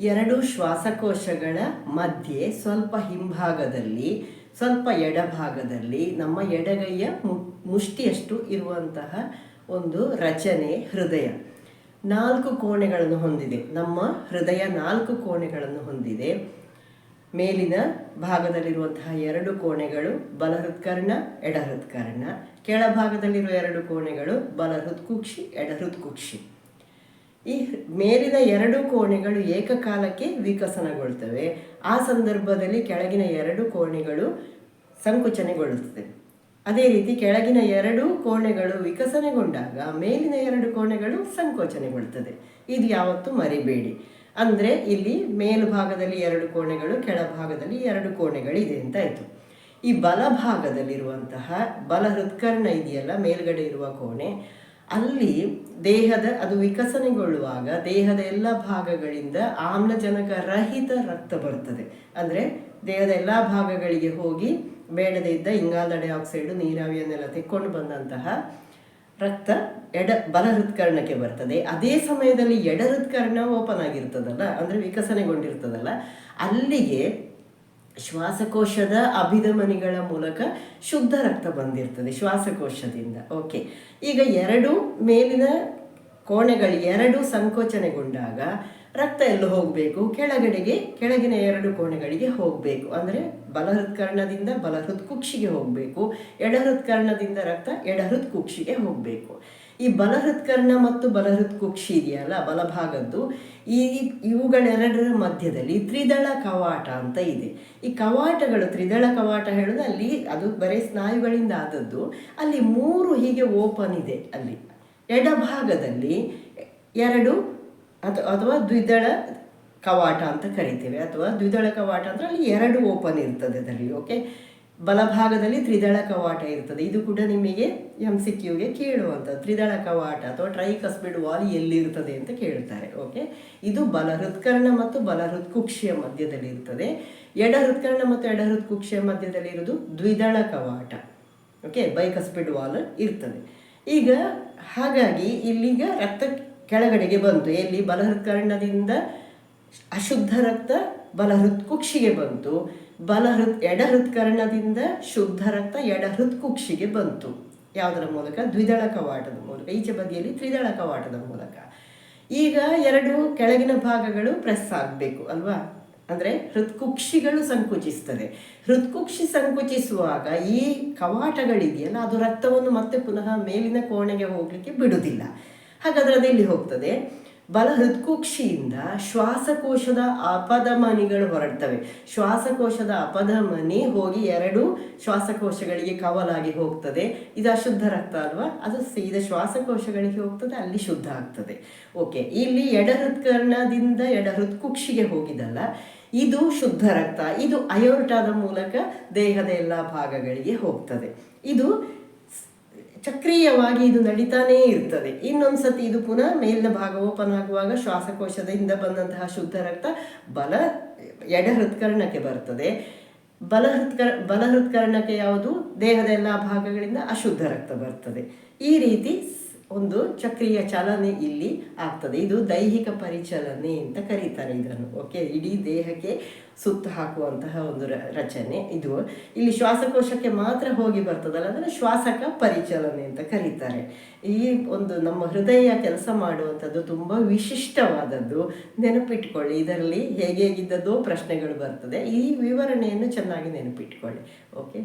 ಎರಡು ಶ್ವಾಸಕೋಶಗಳ ಮಧ್ಯೆ ಸ್ವಲ್ಪ ಹಿಂಭಾಗದಲ್ಲಿ, ಸ್ವಲ್ಪ ಎಡಭಾಗದಲ್ಲಿ ನಮ್ಮ ಎಡಗೈಯ ಮುಷ್ಟಿಯಷ್ಟು ಇರುವಂತಹ ಒಂದು ರಚನೆ ಹೃದಯ. ನಾಲ್ಕು ಕೋಣೆಗಳನ್ನು ಹೊಂದಿದೆ. ನಮ್ಮ ಹೃದಯ ನಾಲ್ಕು ಕೋಣೆಗಳನ್ನು ಹೊಂದಿದೆ. ಮೇಲಿನ ಭಾಗದಲ್ಲಿರುವಂತಹ ಎರಡು ಕೋಣೆಗಳು ಬಲ ಹೃತ್ಕರ್ಣ ಎಡ ಹೃತ್ಕರ್ಣ ಕೆಳಭಾಗದಲ್ಲಿರುವ ಎರಡು ಕೋಣೆಗಳು ಬಲ ಹೃತ್ಕುಕ್ಷಿ ಎಡ ಹೃತ್ಕುಕ್ಷಿ ಈ ಮೇಲಿನ ಎರಡು ಕೋಣೆಗಳು ಏಕಕಾಲಕ್ಕೆ ವಿಕಸನಗೊಳ್ತವೆ. ಆ ಸಂದರ್ಭದಲ್ಲಿ ಕೆಳಗಿನ ಎರಡು ಕೋಣೆಗಳು ಸಂಕುಚನೆಗೊಳ್ಳುತ್ತದೆ. ಅದೇ ರೀತಿ ಕೆಳಗಿನ ಎರಡು ಕೋಣೆಗಳು ವಿಕಸನಗೊಂಡಾಗ ಮೇಲಿನ ಎರಡು ಕೋಣೆಗಳು ಸಂಕೋಚನೆಗೊಳ್ತದೆ. ಇದು ಯಾವತ್ತೂ ಮರಿಬೇಡಿ. ಅಂದರೆ ಇಲ್ಲಿ ಮೇಲ್ಭಾಗದಲ್ಲಿ ಎರಡು ಕೋಣೆಗಳು, ಕೆಳಭಾಗದಲ್ಲಿ ಎರಡು ಕೋಣೆಗಳಿದೆ ಅಂತ ಆಯಿತು. ಈ ಬಲಭಾಗದಲ್ಲಿರುವಂತಹ ಬಲ ಹೃತ್ಕರ್ಣ ಇದೆಯಲ್ಲ, ಮೇಲ್ಗಡೆ ಇರುವ ಕೋಣೆ ಅಲ್ಲಿ ದೇಹದ, ಅದು ವಿಕಸನೆಗೊಳ್ಳುವಾಗ ದೇಹದ ಎಲ್ಲ ಭಾಗಗಳಿಂದ ಆಮ್ಲಜನಕ ರಹಿತ ರಕ್ತ ಬರ್ತದೆ. ಅಂದರೆ ದೇಹದ ಎಲ್ಲ ಭಾಗಗಳಿಗೆ ಹೋಗಿ ಬೇಡದೇ ಇದ್ದ ಇಂಗಾಲದ ಡೈಆಕ್ಸೈಡು ನೀರಾವಿಯನ್ನೆಲ್ಲ ತೆಕ್ಕೊಂಡು ಬಂದಂತಹ ರಕ್ತ ಎಡ ಬಲ ಹೃತ್ಕರ್ಣಕ್ಕೆ ಬರ್ತದೆ. ಅದೇ ಸಮಯದಲ್ಲಿ ಎಡ ಹೃತ್ಕರ್ಣ ಓಪನ್ ಆಗಿರ್ತದಲ್ಲ, ಅಂದರೆ ವಿಕಸನೆಗೊಂಡಿರ್ತದಲ್ಲ, ಅಲ್ಲಿಗೆ ಶ್ವಾಸಕೋಶದ ಅಭಿಧಮನಿಗಳ ಮೂಲಕ ಶುದ್ಧ ರಕ್ತ ಬಂದಿರ್ತದೆ ಶ್ವಾಸಕೋಶದಿಂದ. ಓಕೆ ಈಗ ಎರಡು ಮೇಲಿನ ಕೋಣೆಗಳು, ಎರಡು ಸಂಕೋಚನೆಗೊಂಡಾಗ ರಕ್ತ ಎಲ್ಲ ಹೋಗಬೇಕು? ಕೆಳಗಡೆಗೆ, ಕೆಳಗಿನ ಎರಡು ಕೋಣೆಗಳಿಗೆ ಹೋಗಬೇಕು. ಅಂದರೆ ಬಲ ಹೃತ್ಕರ್ಣದಿಂದ ಬಲ ಹೃತ್ಕುಕ್ಷಿಗೆ ಹೋಗಬೇಕು. ಎಡ ಹೃತ್ಕರ್ಣದಿಂದ ರಕ್ತ ಎಡ ಹೃತ್ಕುಕ್ಷಿಗೆ ಹೋಗಬೇಕು. ಈ ಬಲಹೃತ್ಕರ್ಣ ಮತ್ತು ಬಲಹೃತ್ ಕುಕ್ಷಿ ಇದೆಯಲ್ಲ, ಬಲಭಾಗದ್ದು. ಈ ಇವುಗಳೆರಡರ ಮಧ್ಯದಲ್ಲಿ ತ್ರಿದಳ ಕವಾಟ ಅಂತ ಇದೆ. ಈ ಕವಾಟಗಳು, ತ್ರಿದಳ ಕವಾಟ ಹೇಳೋದು ಅಲ್ಲಿ, ಅದು ಬರೀ ಸ್ನಾಯುಗಳಿಂದ ಆದದ್ದು. ಅಲ್ಲಿ ಮೂರು ಹೀಗೆ ಓಪನ್ ಇದೆ ಅಲ್ಲಿ. ಎಡಭಾಗದಲ್ಲಿ ಎರಡು ಅಥವಾ ಅಥವಾ ದ್ವಿದಳ ಕವಾಟ ಅಂತ ಕರಿತೇವೆ. ಅಥವಾ ದ್ವಿದಳ ಕವಾಟ ಅಂದರೆ ಅಲ್ಲಿ ಎರಡು ಓಪನ್ ಇರ್ತದೆ ಅದರಲ್ಲಿ ಓಕೆ ಬಲಭಾಗದಲ್ಲಿ ತ್ರಿದಳ ಕವಾಟ ಇರ್ತದೆ. ಇದು ಕೂಡ ನಿಮಗೆ ಎಂ ಸಿ ಕ್ಯೂಗೆ ಕೇಳುವಂಥದ್ದು. ತ್ರಿದಳ ಕವಾಟ ಅಥವಾ ಟ್ರೈ ಕಸ್ಬಿಡ್ ವಾಲ್ ಎಲ್ಲಿರ್ತದೆ ಅಂತ ಕೇಳ್ತಾರೆ. ಓಕೆ ಇದು ಬಲ ಹೃತ್ಕರ್ಣ ಮತ್ತು ಬಲ ಹೃತ್ಕುಕ್ಷಿಯ ಮಧ್ಯದಲ್ಲಿ ಇರ್ತದೆ ಎಡ ಹೃತ್ಕರ್ಣ ಮತ್ತು ಎಡ ಹೃತ್ಕುಕ್ಷಿಯ ಮಧ್ಯದಲ್ಲಿ ಇರೋದು ದ್ವಿದಳ ಕವಾಟ. ಓಕೆ ಬೈಕಸ್ಪಿಡ್ ವಾಲ್ ಇರ್ತದೆ. ಈಗ ಹಾಗಾಗಿ ಇಲ್ಲಿಗ ರಕ್ತ ಕೆಳಗಡೆಗೆ ಬಂತು. ಎಲ್ಲಿ? ಬಲ ಹೃತ್ಕರ್ಣದಿಂದ ಅಶುದ್ಧ ರಕ್ತ ಬಲ ಹೃತ್ಕುಕ್ಷಿಗೆ ಬಂತು. ಬಲ ಹೃತ್ ಎಡ ಹೃತ್ಕರ್ಣದಿಂದ ಶುದ್ಧ ರಕ್ತ ಎಡ ಹೃತ್ಕುಕ್ಷಿಗೆ ಬಂತು. ಯಾವುದರ ಮೂಲಕ? ದ್ವಿದಳ ಕವಾಟದ ಮೂಲಕ. ಈಚೆ ಬದಿಯಲ್ಲಿ ತ್ರಿದಳ ಕವಾಟದ ಮೂಲಕ. ಈಗ ಎರಡು ಕೆಳಗಿನ ಭಾಗಗಳು ಪ್ರೆಸ್ ಆಗಬೇಕು, ಅಲ್ವಾ? ಅಂದರೆ ಹೃತ್ಕುಕ್ಷಿಗಳು ಸಂಕುಚಿಸ್ತದೆ. ಹೃತ್ಕುಕ್ಷಿ ಸಂಕುಚಿಸುವಾಗ ಈ ಕವಾಟಗಳಿದೆಯಲ್ಲ, ಅದು ರಕ್ತವನ್ನು ಮತ್ತೆ ಪುನಃ ಮೇಲಿನ ಕೋಣೆಗೆ ಹೋಗಲಿಕ್ಕೆ ಬಿಡುವುದಿಲ್ಲ. ಹಾಗಾದರೆ ಅದು ಎಲ್ಲಿ ಹೋಗ್ತದೆ? ಬಲ ಹೃತ್ಕುಕ್ಷಿಯಿಂದ ಶ್ವಾಸಕೋಶದ ಅಪಧಮನಿಗಳು ಹೊರಡ್ತವೆ. ಶ್ವಾಸಕೋಶದ ಅಪಧಮನಿ ಹೋಗಿ ಎರಡು ಶ್ವಾಸಕೋಶಗಳಿಗೆ ಕವಲಾಗಿ ಹೋಗ್ತದೆ. ಇದು ಅಶುದ್ಧ ರಕ್ತ ಅಲ್ವಾ? ಅದು ಸೀದ ಶ್ವಾಸಕೋಶಗಳಿಗೆ ಹೋಗ್ತದೆ, ಅಲ್ಲಿ ಶುದ್ಧ ಆಗ್ತದೆ. ಓಕೆ ಇಲ್ಲಿ ಎಡ ಹೃತ್ಕರ್ಣದಿಂದ ಎಡ ಹೃತ್ಕುಕ್ಷಿಗೆ ಹೋಗಿದಲ್ಲ ಇದು ಶುದ್ಧ ರಕ್ತ, ಇದು ಅಯೋರ್ಟಾದ ಮೂಲಕ ದೇಹದ ಎಲ್ಲ ಭಾಗಗಳಿಗೆ ಹೋಗ್ತದೆ. ಇದು ಚಕ್ರೀಯವಾಗಿ ಇದು ನಡೀತಾನೇ ಇರ್ತದೆ. ಇನ್ನೊಂದ್ಸತಿ ಇದು ಪುನಃ ಮೇಲಿನ ಭಾಗ ಓಪನ್ ಆಗುವಾಗ ಶ್ವಾಸಕೋಶದಿಂದ ಬಂದಂತಹ ಶುದ್ಧ ರಕ್ತ ಬಲ ಎಡ ಹೃತ್ಕರ್ಣಕ್ಕೆ ಬರ್ತದೆ. ಬಲ ಹೃತ್ಕರ್ ಬಲ ಹೃತ್ಕರ್ಣಕ್ಕೆ ಯಾವುದು? ದೇಹದ ಎಲ್ಲ ಭಾಗಗಳಿಂದ ಅಶುದ್ಧ ರಕ್ತ ಬರ್ತದೆ. ಈ ರೀತಿ ಒಂದು ಚಕ್ರೀಯ ಚಲನೆ ಇಲ್ಲಿ ಆಗ್ತದೆ. ಇದು ದೈಹಿಕ ಪರಿಚಲನೆ ಅಂತ ಕರೀತಾರೆ ಇದನ್ನು. ಓಕೆ, ಇಡೀ ದೇಹಕ್ಕೆ ಸುತ್ತ ಹಾಕುವಂತಹ ಒಂದು ರಚನೆ ಇದು. ಇಲ್ಲಿ ಶ್ವಾಸಕೋಶಕ್ಕೆ ಮಾತ್ರ ಹೋಗಿ ಬರ್ತದಲ್ಲ, ಅಂದರೆ ಶ್ವಾಸಕ ಪರಿಚಲನೆ ಅಂತ ಕರೀತಾರೆ. ಈ ಒಂದು ನಮ್ಮ ಹೃದಯ ಕೆಲಸ ಮಾಡುವಂಥದ್ದು ತುಂಬ ವಿಶಿಷ್ಟವಾದದ್ದು. ನೆನಪಿಟ್ಕೊಳ್ಳಿ, ಇದರಲ್ಲಿ ಹೇಗೆ ಪ್ರಶ್ನೆಗಳು ಬರ್ತದೆ. ಈ ವಿವರಣೆಯನ್ನು ಚೆನ್ನಾಗಿ ನೆನಪಿಟ್ಕೊಳ್ಳಿ. ಓಕೆ?